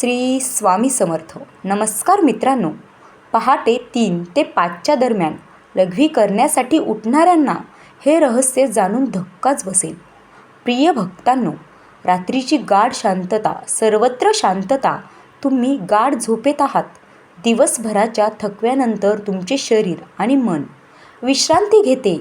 श्री स्वामी समर्थ. नमस्कार मित्रांनो. पहाटे तीन ते पाचच्या दरम्यान लघवी करण्यासाठी उठणाऱ्यांना हे रहस्य जाणून धक्काच बसेल. प्रिय भक्तांनो रात्रीची गाढ शांतता सर्वत्र शांतता तुम्ही गाढ झोपेत आहात. दिवसभराच्या थकव्यानंतर तुमचे शरीर आणि मन विश्रांती घेते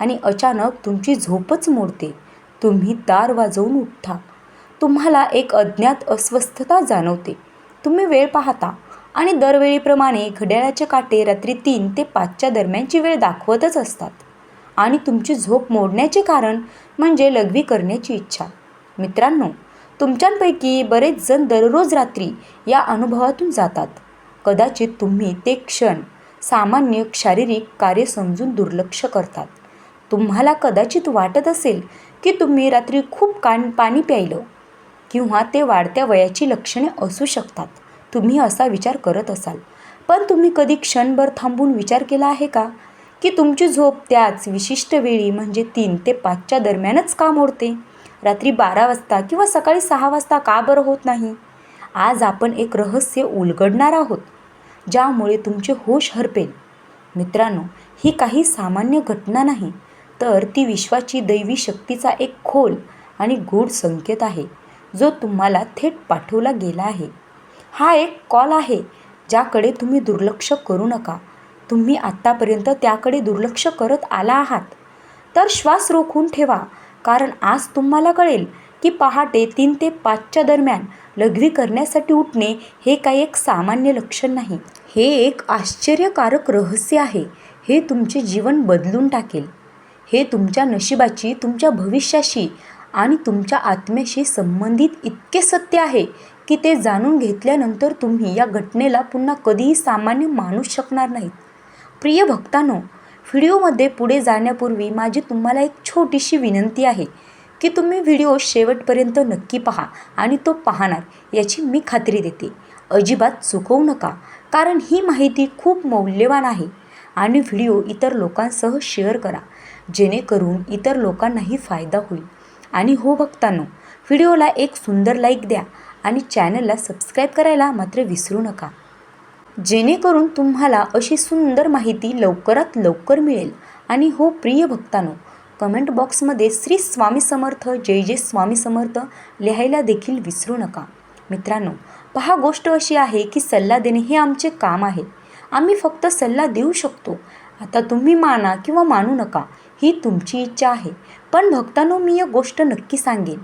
आणि अचानक तुमची झोपच मोडते. तुम्ही दार वाजवून उठता. तुम्हाला एक अज्ञात अस्वस्थता जाणवते. तुम्ही वेळ पाहता आणि दरवेळीप्रमाणे घड्याळाचे काटे रात्री तीन ते पाचच्या दरम्यानची वेळ दाखवतच असतात. आणि तुमची झोप मोडण्याचे कारण म्हणजे लघवी करण्याची इच्छा. मित्रांनो तुमच्यांपैकी बरेच जण दररोज रात्री या अनुभवातून जातात. कदाचित तुम्ही ते क्षण सामान्य शारीरिक कार्य समजून दुर्लक्ष करतात. तुम्हाला कदाचित वाटत असेल की तुम्ही रात्री खूप कान पाणी प्यायलं. किंवा ते वाढत्या वयाची लक्षणे असू शकतात. तुम्ही असा विचार करत असाल. पण तुम्ही कधी क्षणभर थांबून विचार केला आहे का? की तुमची झोप त्याच विशिष्ट वेळी म्हणजे तीन ते पाचच्या दरम्यानच का मोडते रात्री बारा वाजता किंवा सकाळी सहा वाजता का बरं होत नाही? आज आपण एक रहस्य उलगडणार आहोत ज्यामुळे तुमचे होश हरपेल. मित्रांनो ही काही सामान्य घटना नाही तर ती विश्वाची दैवी शक्तीचा एक खोल आणि गूढ संकेत आहे. जो तुम्हाला थेट पाठवला गेला आहे. हा एक कॉल आहे ज्याकडे तुम्ही दुर्लक्ष करू नका. तुम्ही आत्तापर्यंत त्याकडे दुर्लक्ष करत आला आहात. तर श्वास रोखून ठेवा कारण आज तुम्हाला कळेल की पहाटे तीन ते पाचच्या दरम्यान लघवी करण्यासाठी उठणे हे काही एक सामान्य लक्षण नाही. हे एक आश्चर्यकारक रहस्य आहे. हे तुमचे जीवन बदलून टाकेल. हे तुमच्या नशिबाची तुमच्या भविष्याशी आणि तुमच्या आत्म्याशी संबंधित इतके सत्य आहे की ते जाणून घेतल्यानंतर तुम्ही या घटनेला पुन्हा कधीही सामान्य मानूच शकणार नाहीत. प्रिय भक्तांनो व्हिडिओमध्ये पुढे जाण्यापूर्वी माझी तुम्हाला एक छोटीशी विनंती आहे की तुम्ही व्हिडिओ शेवटपर्यंत नक्की पहा आणि तो पाहणार याची मी खात्री देते. अजिबात चुकवू नका कारण ही माहिती खूप मौल्यवान आहे आणि व्हिडिओ इतर लोकांसह शेअर करा जेणेकरून इतर लोकांनाही फायदा होईल. आणि हो भक्तांनो व्हिडिओला एक सुंदर लाईक द्या आणि चॅनलला सबस्क्राईब करायला मात्र विसरू नका. जेणेकरून तुम्हाला अशी सुंदर माहिती लवकरात लवकर मिळेल. आणि हो प्रिय भक्तांनो कमेंट बॉक्समध्ये श्री स्वामी समर्थ जय जय स्वामी समर्थ लिहायला देखील विसरू नका. मित्रांनो पहा गोष्ट अशी आहे की सल्ला देणे हे आमचे काम आहे. आम्ही फक्त सल्ला देऊ शकतो. आता तुम्ही माना किंवा मानू नका. ही तुमची इच्छा आहे. पण भक्तांनो मी एक गोष्ट नक्की सांगेन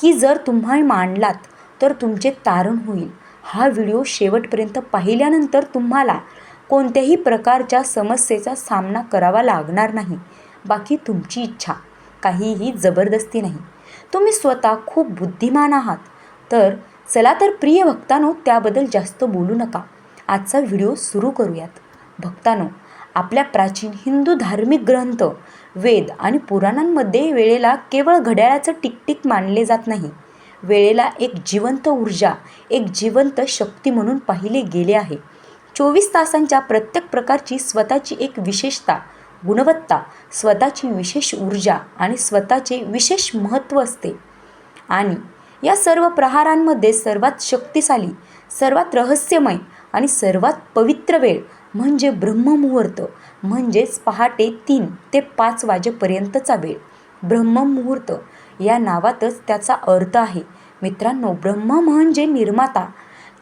की जर तुम्ही मांडलात तर तुमचे तारण होईल. हा व्हिडिओ शेवटपर्यंत पाहिल्यानंतर तुम्हाला कोणत्याही प्रकारच्या समस्येचा सामना करावा लागणार नाही. बाकी तुमची इच्छा काहीही जबरदस्ती नाही. तुम्ही स्वतः खूप बुद्धिमान आहात. तर चला तर प्रिय भक्तानो त्याबद्दल जास्त बोलू नका. आजचा व्हिडिओ सुरू करूयात. भक्तानो आपल्या प्राचीन हिंदू धार्मिक ग्रंथ वेद आणि पुराणांमध्ये वेळेला केवळ घड्याळाचं टिकटिक मानले जात नाही. वेळेला एक जिवंत ऊर्जा एक जिवंत शक्ती म्हणून पाहिले गेले आहे. चोवीस तासांच्या प्रत्येक प्रकारची स्वतःची एक विशेषता गुणवत्ता स्वतःची विशेष ऊर्जा आणि स्वतःचे विशेष महत्त्व असते. आणि या सर्व प्रहारांमध्ये सर्वात शक्तिशाली सर्वात रहस्यमय आणि सर्वात पवित्र वेळ म्हणजे ब्रह्ममुहूर्त म्हणजेच पहाटे तीन ते पाच वाजेपर्यंतचा वेळ. ब्रह्ममुहूर्त या नावातच त्याचा अर्थ आहे. मित्रांनो ब्रह्म म्हणजे निर्माता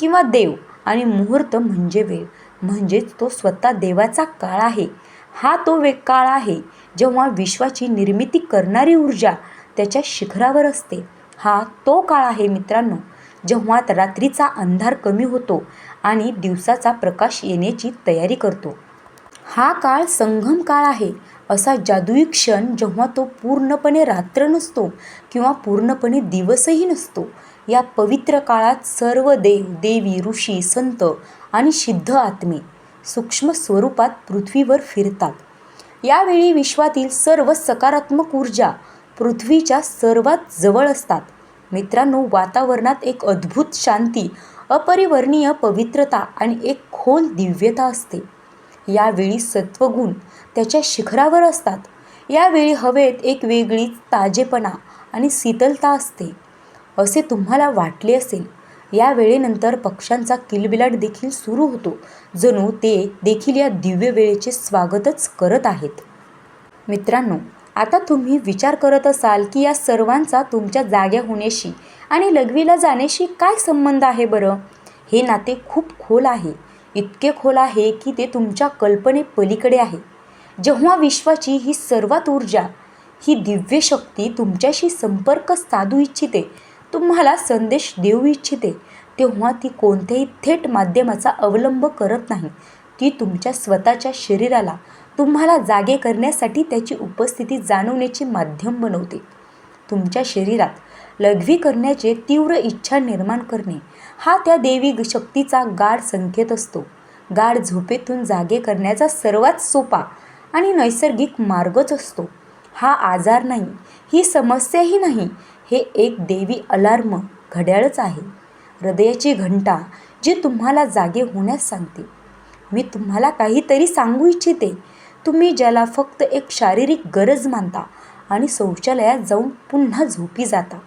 किंवा देव आणि मुहूर्त म्हणजे वेळ म्हणजेच तो स्वतः देवाचा काळ आहे. हा तो वे काळ आहे जेव्हा विश्वाची निर्मिती करणारी ऊर्जा त्याच्या शिखरावर असते. हा तो काळ आहे मित्रांनो जेव्हा रात्रीचा अंधार कमी होतो आणि दिवसाचा प्रकाश येण्याची तयारी करतो. हा काळ संगम काळ आहे. असा जादुई क्षण जेव्हा तो पूर्णपणे रात्र नसतो किंवा पूर्णपणे दिवसही नसतो या पवित्र काळात सर्व देव देवी ऋषी संत आणि सिद्ध आत्मे सूक्ष्म स्वरूपात पृथ्वीवर फिरतात. यावेळी विश्वातील सर्व सकारात्मक ऊर्जा पृथ्वीच्या सर्वात जवळ असतात. मित्रांनो वातावरणात एक अद्भुत शांती अपरिवर्णीय पवित्रता आणि एक खोल दिव्यता असते. यावेळी सत्वगुण त्याच्या शिखरावर असतात. यावेळी हवेत एक वेगळीच ताजेपणा आणि शीतलता असते. असे तुम्हाला वाटले असेल या वेळेनंतर पक्ष्यांचा किलबिलाट देखील सुरू होतो जणू ते देखील या दिव्य वेळेचे स्वागतच करत आहेत. मित्रांनो आता तुम्ही विचार करत असाल की या सर्वांचा तुमच्या जाग्या होण्याशी आणि लघवीला जाण्याशी काय संबंध आहे बरं? हे नाते खूप खोल आहे. इतके खोल आहे की ते तुमच्या कल्पने पलीकडे आहे. जेव्हा विश्वाची ही सर्वात ऊर्जा ही दिव्य शक्ती तुमच्याशी संपर्क साधू इच्छिते तुम्हाला संदेश देऊ इच्छिते तेव्हा ती कोणत्याही थेट माध्यमाचा अवलंब करत नाही. ती तुमच्या स्वतःच्या शरीराला तुम्हाला जागे करण्यासाठी त्याची उपस्थिती जाणवण्याचे माध्यम बनवते. तुमच्या शरीरात लघवी करण्याचे तीव्र इच्छा निर्माण करणे हा त्या देवी शक्तीचा गाढ संकेत असतो. गाढ झोपेतून जागे करण्याचा सर्वात सोपा आणि नैसर्गिक मार्गच असतो. हा आजार नाही ही समस्याही नाही हे एक देवी अलार्म घड्याळच आहे. हृदयाची घंटा जी तुम्हाला जागे होण्यास सांगते. मी तुम्हाला काहीतरी सांगू इच्छिते तुम्ही ज्याला फक्त एक शारीरिक गरज मानता आणि शौचालयात जाऊन पुन्हा झोपी जाता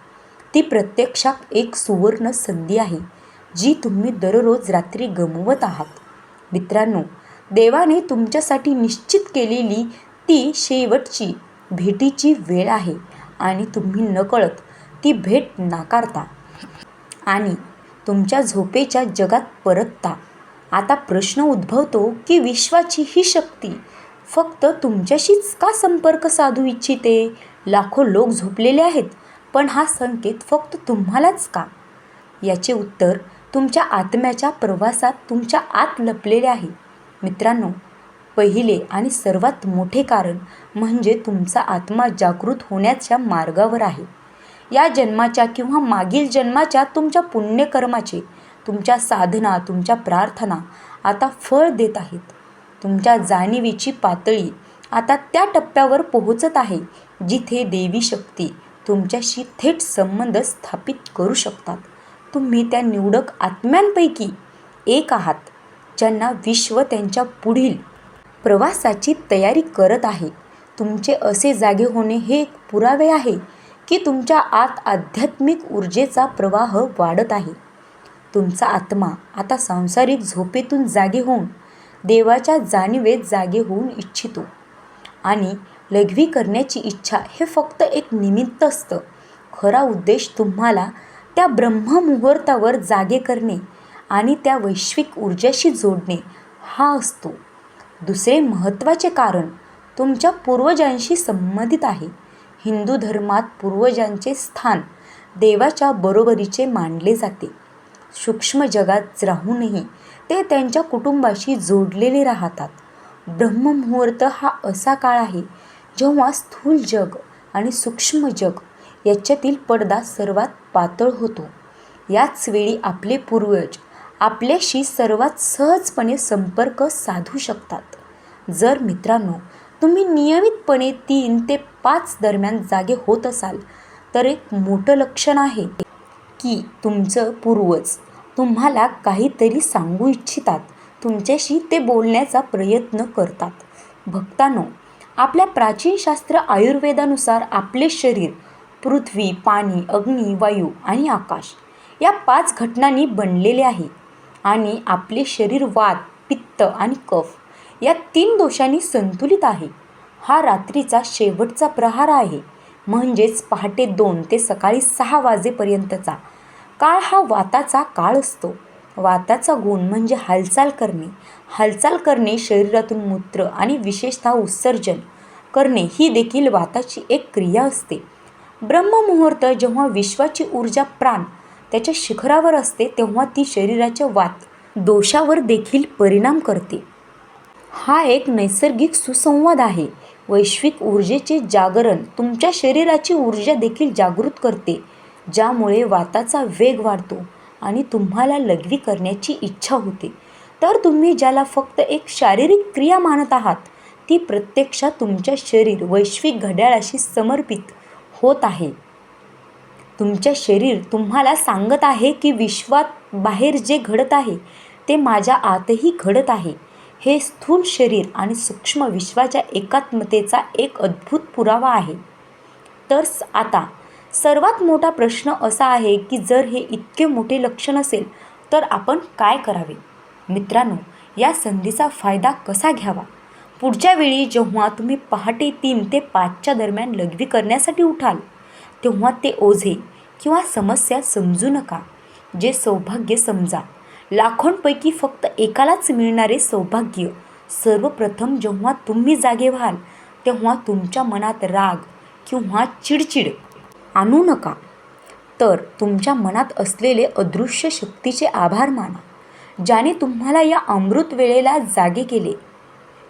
ती प्रत्यक्षात एक सुवर्ण संधी आहे जी तुम्ही दररोज रात्री गमवत आहात. मित्रांनो देवाने तुमच्यासाठी निश्चित केलेली ती शेवटची भेटीची वेळ आहे आणि तुम्ही नकळत ती भेट नाकारता आणि तुमच्या झोपेच्या जगात परतता. आता प्रश्न उद्भवतो की विश्वाची ही शक्ती फक्त तुमच्याशीच का संपर्क साधू इच्छिते? लाखो लोक झोपलेले आहेत पण हा संकेत फक्त तुम्हालाच का? याचे उत्तर तुमच्या आत्म्याच्या प्रवासात तुमच्या आत लपलेले आहे. मित्रांनो पहिले आणि सर्वात मोठे कारण म्हणजे तुमचा आत्मा जागृत होण्याच्या मार्गावर आहे. या जन्माच्या किंवा मागील जन्माच्या तुमच्या पुण्यकर्माचे तुमच्या साधना तुमच्या प्रार्थना आता फळ देत आहेत. तुमच्या जाणीवीची पातळी आता त्या टप्प्यावर पोहोचत आहे जिथे देवी शक्ती तुमच्याशी थेट संबंध स्थापित करू शकतात. तुम्ही त्या निवडक आत्म्यांपैकी एक आहात ज्यांना विश्व त्यांच्या पुढील प्रवासाची तयारी करत आहे. तुमचे असे जागे होणे हे एक पुरावे आहे की तुमच्या आत आध्यात्मिक ऊर्जेचा प्रवाह वाढत आहे. तुमचा आत्मा आता सांसारिक झोपेतून जागे होऊन देवाच्या जाणीवेत जागे होऊन इच्छितो. आणि लघवी करण्याची इच्छा हे फक्त एक निमित्त असतं. खरा उद्देश तुम्हाला त्या ब्रह्ममुहूर्तावर जागे करणे आणि त्या वैश्विक ऊर्जाशी जोडणे हा असतो. दुसरे महत्त्वाचे कारण तुमच्या पूर्वजांशी संबंधित आहे. हिंदू धर्मात पूर्वजांचे स्थान देवाच्या बरोबरीचे मानले जाते. सूक्ष्म जगात राहूनही ते त्यांच्या कुटुंबाशी जोडलेले राहतात. ब्रह्ममुहूर्त हा असा काळ आहे जेव्हा स्थूल जग आणि सूक्ष्म जग याच्यातील पडदा सर्वात पातळ होतो. याच वेळी आपले पूर्वज आपल्याशी सर्वात सहजपणे संपर्क साधू शकतात. जर मित्रांनो तुम्ही नियमितपणे तीन ते पाच दरम्यान जागे होत असाल तर एक मोठं लक्षण आहे. की तुमचं पूर्वज. तुम्हाला काहीतरी सांगू इच्छितात. तुमच्याशी ते बोलण्याचा प्रयत्न करतात. भक्तांनो आपल्या प्राचीन शास्त्र आयुर्वेदानुसार आपले शरीर पृथ्वी पाणी अग्नी वायू आणि आकाश या पाच घटनांनी बनलेले आहे आणि आपले शरीर वात पित्त आणि कफ या तीन दोषांनी संतुलित आहे. हा रात्रीचा शेवटचा प्रहार आहे. म्हणजेच पहाटे दोन ते सकाळी सहा वाजेपर्यंतचा. काळ हा वाताचा काळ असतो. वाताचा गुण म्हणजे हालचाल करणे. हालचाल करणे शरीरातून मूत्र आणि विशेषतः उत्सर्जन करणे ही देखील वाताची एक क्रिया असते. ब्रह्ममुहूर्त जेव्हा विश्वाची ऊर्जा प्राण त्याच्या शिखरावर असते तेव्हा ती शरीराच्या वात दोषावर देखील परिणाम करते. हा एक नैसर्गिक सुसंवाद आहे. वैश्विक ऊर्जेचे जागरण तुमच्या शरीराची ऊर्जा देखील जागृत करते ज्यामुळे वाताचा वेग वाढतो आणि तुम्हाला लघवी करण्याची इच्छा होते. तर तुम्ही ज्याला फक्त एक शारीरिक क्रिया मानत आहात ती प्रत्यक्षात तुमच्या शरीर वैश्विक घड्याळाशी समर्पित होत आहे. तुमच्या शरीर तुम्हाला सांगत आहे की विश्वात बाहेर जे घडत आहे ते माझ्या आतही घडत आहे. हे स्थूल शरीर आणि सूक्ष्म विश्वाच्या एकात्मतेचा एक अद्भुत पुरावा आहे. तर आता सर्वात मोठा प्रश्न असा आहे की जर हे इतके मोठे लक्षण नसेल तर आपण काय करावे? मित्रांनो या संधीचा फायदा कसा घ्यावा? पुढच्या वेळी जेव्हा तुम्ही पहाटे तीन ते पाचच्या दरम्यान लघवी करण्यासाठी उठाल तेव्हा ते ओझे किंवा समस्या समजू नका जे सौभाग्य समजा. लाखोंपैकी फक्त एकालाच मिळणारे सौभाग्य. सर्वप्रथम जेव्हा तुम्ही जागे व्हाल तेव्हा तुमच्या मनात राग किंवा चिडचिड आणू नका. तर तुमच्या मनात असलेले अदृश्य शक्तीचे आभार माना ज्याने तुम्हाला या अमृत वेळेला जागे केले.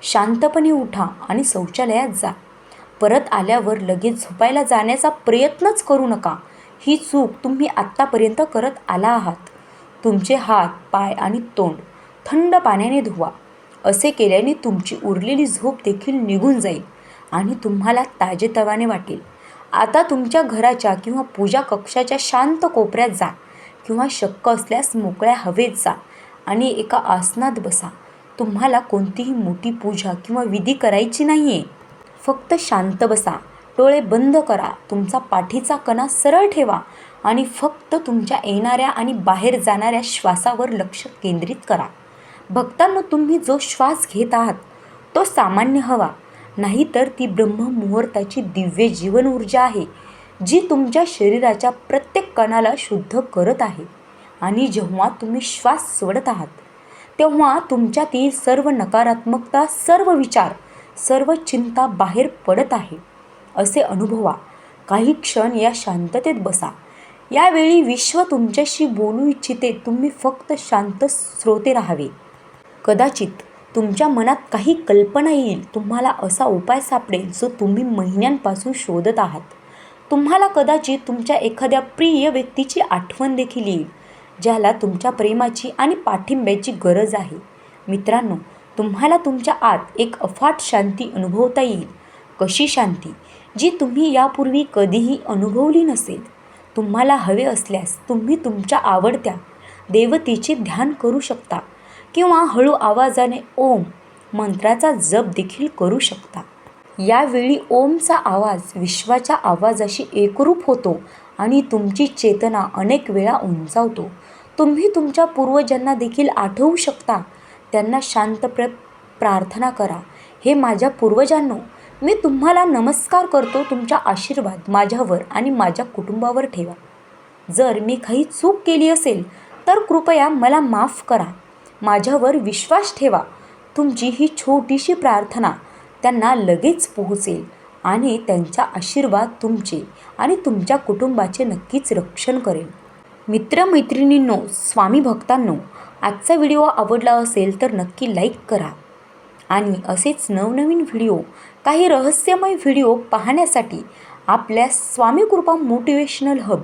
शांतपणे उठा आणि शौचालयात जा. परत आल्यावर लगेच झोपायला जाण्याचा प्रयत्नच करू नका. ही चूक तुम्ही आत्तापर्यंत करत आला आहात. तुमचे हात पाय आणि तोंड थंड पाण्याने धुवा. असे केल्याने तुमची उरलेली झोप देखील निघून जाईल आणि तुम्हाला ताजेतवाने वाटेल. आता तुमच्या घराच्या किंवा पूजा कक्षाच्या शांत कोपऱ्यात जा किंवा शक्य असल्यास मोकळ्या हवेत जा आणि एका आसनात बसा. तुम्हाला कोणतीही मोठी पूजा किंवा विधी करायची नाही आहे फक्त शांत बसा. डोळे बंद करा. तुमचा पाठीचा कणा सरळ ठेवा आणि फक्त तुमच्या येणाऱ्या आणि बाहेर जाणाऱ्या श्वासावर लक्ष केंद्रित करा. भक्तांना तुम्ही जो श्वास घेत आहात तो सामान्य हवा. नाहीतर ती ब्रह्ममुहूर्ताची दिव्य जीवन ऊर्जा आहे जी तुमच्या शरीराच्या प्रत्येक कणाला शुद्ध करत आहे आणि जेव्हा तुम्ही श्वास सोडत आहात तेव्हा तुमच्यातील सर्व नकारात्मकता सर्व विचार सर्व चिंता बाहेर पडत आहे. असे अनुभवा. काही क्षण या शांततेत बसा. यावेळी विश्व तुमच्याशी बोलू इच्छिते तुम्ही फक्त शांत श्रोते राहावे. कदाचित तुमच्या मनात काही कल्पना येईल तुम्हाला असा उपाय सापडेल जो तुम्ही महिन्यांपासून शोधत आहात. तुम्हाला कदाचित तुमच्या एखाद्या प्रिय व्यक्तीची आठवण देखील येईल ज्याला तुमच्या प्रेमाची आणि पाठिंब्याची गरज आहे. मित्रांनो तुम्हाला तुमच्या आत एक अफाट शांती अनुभवता येईल. कशी शांती? जी तुम्ही यापूर्वी कधीही अनुभवली नसेल तुम्हाला हवे असल्यास तुम्ही तुमच्या आवडत्या देवतेचे ध्यान करू शकता किंवा हळू आवाजाने ओम मंत्राचा जप देखील करू शकता. यावेळी ओमचा आवाज विश्वाच्या आवाजाशी एकरूप होतो आणि तुमची चेतना अनेक वेळा उंचावतो. तुम्ही तुमच्या पूर्वजांना देखील आठवू शकता त्यांना शांत प्र प्रार्थना करा. हे माझ्या पूर्वजांनो मी तुम्हाला नमस्कार करतो तुमचा आशीर्वाद माझ्यावर आणि माझ्या कुटुंबावर ठेवा. जर मी काही चूक केली असेल तर कृपया मला माफ करा. माझ्यावर विश्वास ठेवा. तुमची ही छोटीशी प्रार्थना त्यांना लगेच पोहोचेल आणि त्यांचा आशीर्वाद तुमचे आणि तुमच्या कुटुंबाचे नक्कीच रक्षण करेल. मित्रमैत्रिणींनो स्वामी भक्तांनो आजचा व्हिडिओ आवडला असेल तर नक्की लाईक करा. आणि असेच नवनवीन व्हिडिओ काही रहस्यमय व्हिडिओ पाहण्यासाठी आपल्या स्वामी कृपा मोटिवेशनल हब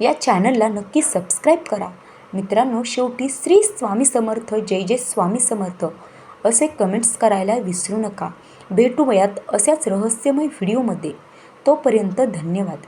या चॅनलला नक्की सबस्क्राईब करा. मित्रांनो शेवटी श्री स्वामी समर्थ जय जय स्वामी समर्थ असे कमेंट्स करायला विसरू नका. भेटूयात अशाच रहस्यमय व्हिडिओमध्ये. तोपर्यंत धन्यवाद.